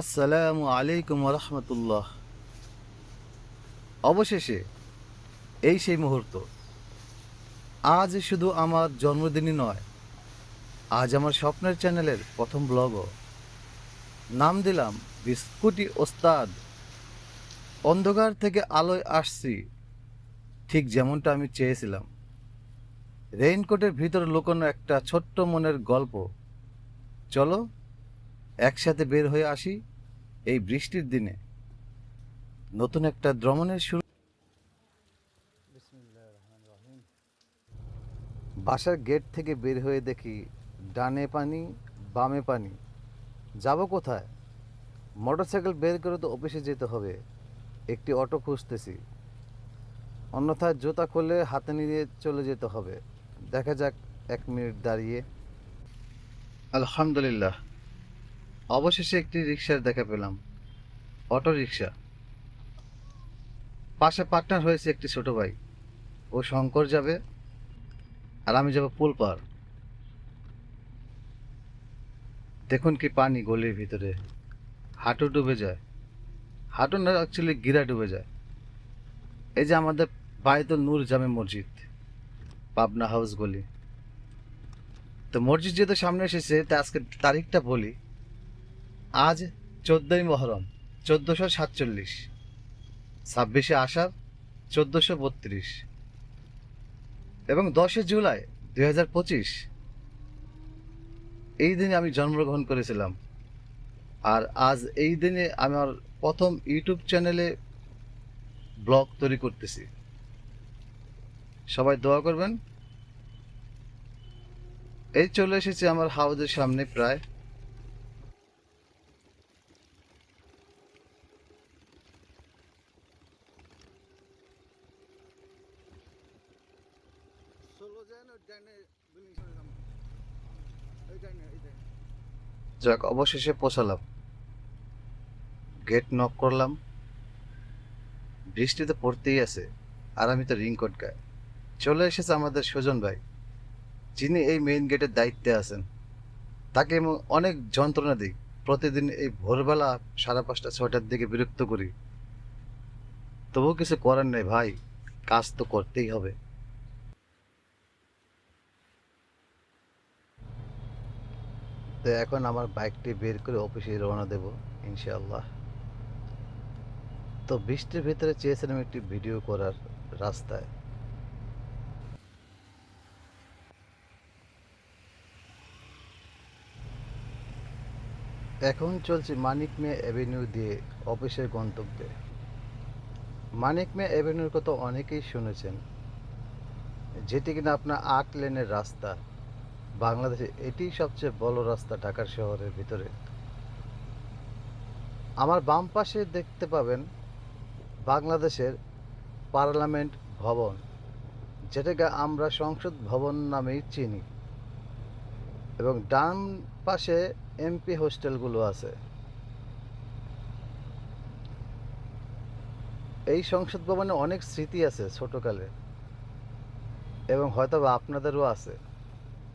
আসসালামু আলাইকুম রহমতুল্লাহ অবশেষে এই সেই মুহূর্ত। আজ শুধু আমার জন্মদিনই নয়, আজ আমার স্বপ্নের চ্যানেলের প্রথম ব্লগও নাম দিলাম বিস্কুটি ওস্তাদ। অন্ধকার থেকে আলোয় আসছি, ঠিক যেমনটা আমি চেয়েছিলাম। রেইনকোটের ভিতর লুকোনো একটা ছোট্ট মনের গল্প। চলো একসাথে বের হয়ে আসি এই বৃষ্টির দিনে। নতুন একটা ভ্রমণের শুরু। বাসার গেট থেকে বের হয়ে দেখি ডানে পানি বামে পানি। যাব কোথায়? মোটরসাইকেল বের করে তো অফিসে যেতে হবে। একটি অটো খুঁজতেছি। অন্যথায় জুতা খুলে হাতে নিয়ে চলে যেতে হবে। দেখা যাক এক মিনিট দাঁড়িয়ে। আলহামদুলিল্লাহ। অবশেষে একটি রিক্সার দেখা পেলাম। অটো রিক্সা পাশে পার্টনার হয়েছে একটি ছোট ভাই। ও শঙ্কর যাবে আর আমি যাব পুল পার। দেখুন কি পানি গলির ভিতরে। হাঁটু ডুবে যায়। হাঁটু না অ্যাকচুয়ালি গিরা ডুবে যায়। এই যে আমাদের বায়তুল নূর জামে মসজিদ, পাবনা হাউস গলি। তো মসজিদ যেহেতু সামনে এসেছে, তা আজকে তারিখটা বলি। আজ চোদ্দই মহরম, চোদ্দোশো সাতচল্লিশ। ছাব্বিশে আষাঢ়, চোদ্দোশো বত্রিশ। এবং দশে জুলাই দুই হাজার পঁচিশ। এই দিনে আমি জন্মগ্রহণ করেছিলাম। আর আজ এই দিনে আমার প্রথম ইউটিউব চ্যানেলে ব্লগ তৈরি করতেছি। সবাই দোয়া করবেন। এই চলে এসেছি আমার হাউজের সামনে প্রায় যাক, অবশেষে পৌঁছালাম। গেট নক করলাম। বৃষ্টি তো পড়তেই আছে, আর আমি তো রিংকোট গায়ে। চলে এসেছে আমাদের সুজন ভাই। যিনি এই মেইন গেটের দায়িত্বে আছেন। তাকে আমি অনেক যন্ত্রণা দিই। প্রতিদিন এই ভোরবেলা সাড়ে পাঁচটা, ছয়টার দিকে বিরক্ত করি। তবুও কিছু করার নেই ভাই, কাজ তো করতেই হবে। তো এখন আমার বাইকটি বের করে অফিসে রওনা দেব, ইনশাআল্লাহ। তো বৃষ্টির ভিতরে চেয়েছিলাম একটি ভিডিও করার রাস্তায়। এখন চলছে মানিক মে অ্যাভিনিউ দিয়ে অফিসের গন্তব্যে। মানিক মে অ্যাভিনিউর কথা অনেকেই শুনেছেন, যেটি কিনা আপনার আট লেনের রাস্তা। বাংলাদেশে এটি সবচেয়ে বড় রাস্তা ঢাকার শহরের ভিতরে। আমার বাম পাশে দেখতে পাবেন বাংলাদেশের পার্লামেন্ট ভবন, যেটাকে আমরা সংসদ ভবন নামেই চিনি। এবং ডান পাশে এমপি হোস্টেলগুলো আছে। এই সংসদ ভবনে অনেক স্মৃতি আছে ছোটকালে। এবং হয়তো আপনাদেরও আছে।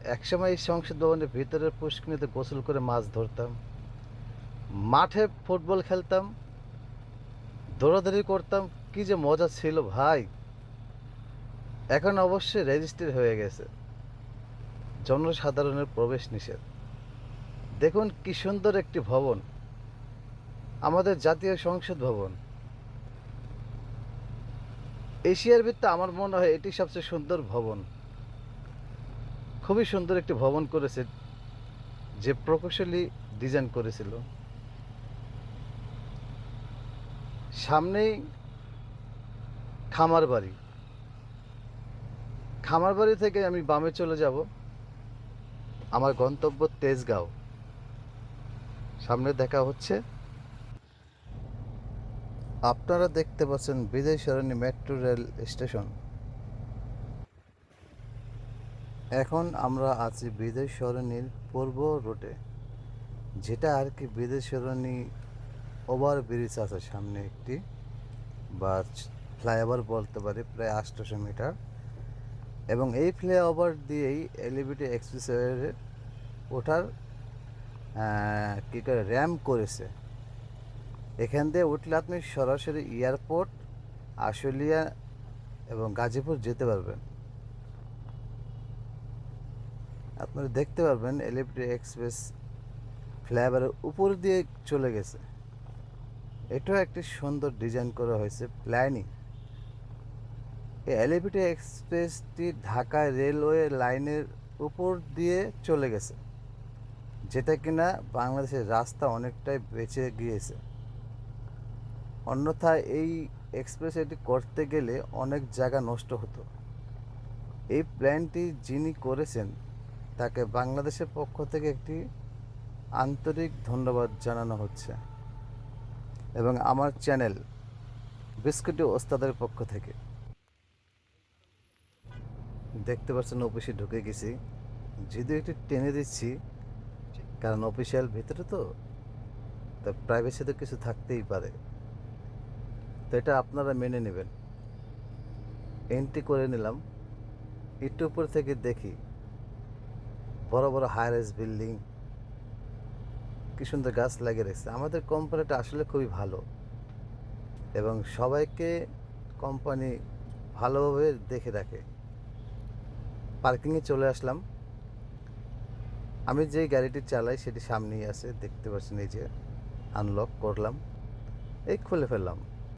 একসময় এই সংসদ ভবনের ভিতরের পুষ্কিনিতে গোসল করে মাছ ধরতাম। মাঠে ফুটবল খেলতাম। দৌড়াদৌড়ি করতাম। কি যে মজা ছিল ভাই। এখন অবশ্যই রেজিস্ট্রি হয়ে গেছে। জনসাধারণের প্রবেশ নিষেধ। দেখুন কি সুন্দর একটি ভবন। আমাদের জাতীয় সংসদ ভবন। এশিয়ার ভিত্তিতে আমার মনে হয় এটি সবচেয়ে সুন্দর ভবন। খুবই সুন্দর একটি ভবন করেছে, যে প্রকৌশলী ডিজাইন করেছিল। সামনেই খামার বাড়ি। খামার বাড়ি থেকে আমি বামে চলে যাব। আমার গন্তব্য তেজগাঁও। সামনে দেখা হচ্ছে, আপনারা দেখতে পাচ্ছেন Bijoy Sarani metro rail station. এখন আমরা আছি বিজয় সরণির পূর্ব রুটে, যেটা আর কি বিজয় সরণি ওভার ব্রিজ আছে সামনে একটি, বা ফ্লাইওভার বলতে পারি, প্রায় আটশোশো মিটার। এবং এই ফ্লাইওভার দিয়েই এলিভেটি এক্সপ্রেসওয়ে ওঠার কী করে র্যাম্প করেছে। এখান দিয়ে উঠলে আপনি সরাসরি এয়ারপোর্ট, আশুলিয়া এবং গাজীপুর যেতে পারবেন। আপনারা দেখতে পারবেন এলিভেটেড এক্সপ্রেস ফ্লাইওভারের উপর দিয়ে চলে গেছে। এটাও একটি সুন্দর ডিজাইন করা হয়েছে প্ল্যানিং এই এলিভেটেড এক্সপ্রেসটি ঢাকা রেলওয়ে লাইনের উপর দিয়ে চলে গেছে, যেটা কিনা বাংলাদেশের রাস্তা অনেকটাই বেঁচে গিয়েছে। অন্যথায় এই এক্সপ্রেস এটি করতে গেলে অনেক জায়গা নষ্ট হতো। এই প্ল্যানটি যিনি করেছেন তাকে বাংলাদেশের পক্ষ থেকে একটি আন্তরিক ধন্যবাদ জানানো হচ্ছে। এবং আমার চ্যানেল বিস্কুটি ওস্তাদের পক্ষ থেকে। দেখতে পাচ্ছেন, অফিসে ঢুকে গেছি। যদিও একটু টেনে দিচ্ছি, কারণ অফিসিয়াল ভিতরে তো, তা প্রাইভেসি তো কিছু থাকতেই পারে। তো এটা আপনারা মেনে নেবেন। এন্ট্রি করে নিলাম। একটু উপর থেকে দেখি। বড় বড় হাই রাইজ বিল্ডিং কি সুন্দর গাছ লাগিয়ে রেখেছে। আমাদের কোম্পানিটা আসলে খুবই ভালো। এবং সবাইকে কোম্পানি ভালোভাবে দেখে রাখে পার্কিংয়ে চলে আসলাম। আমি যে গাড়িটি চালাই, সেটি সামনেই আছে, দেখতে পাচ্ছেন এই যে আনলক করলাম। এই খুলে ফেললাম।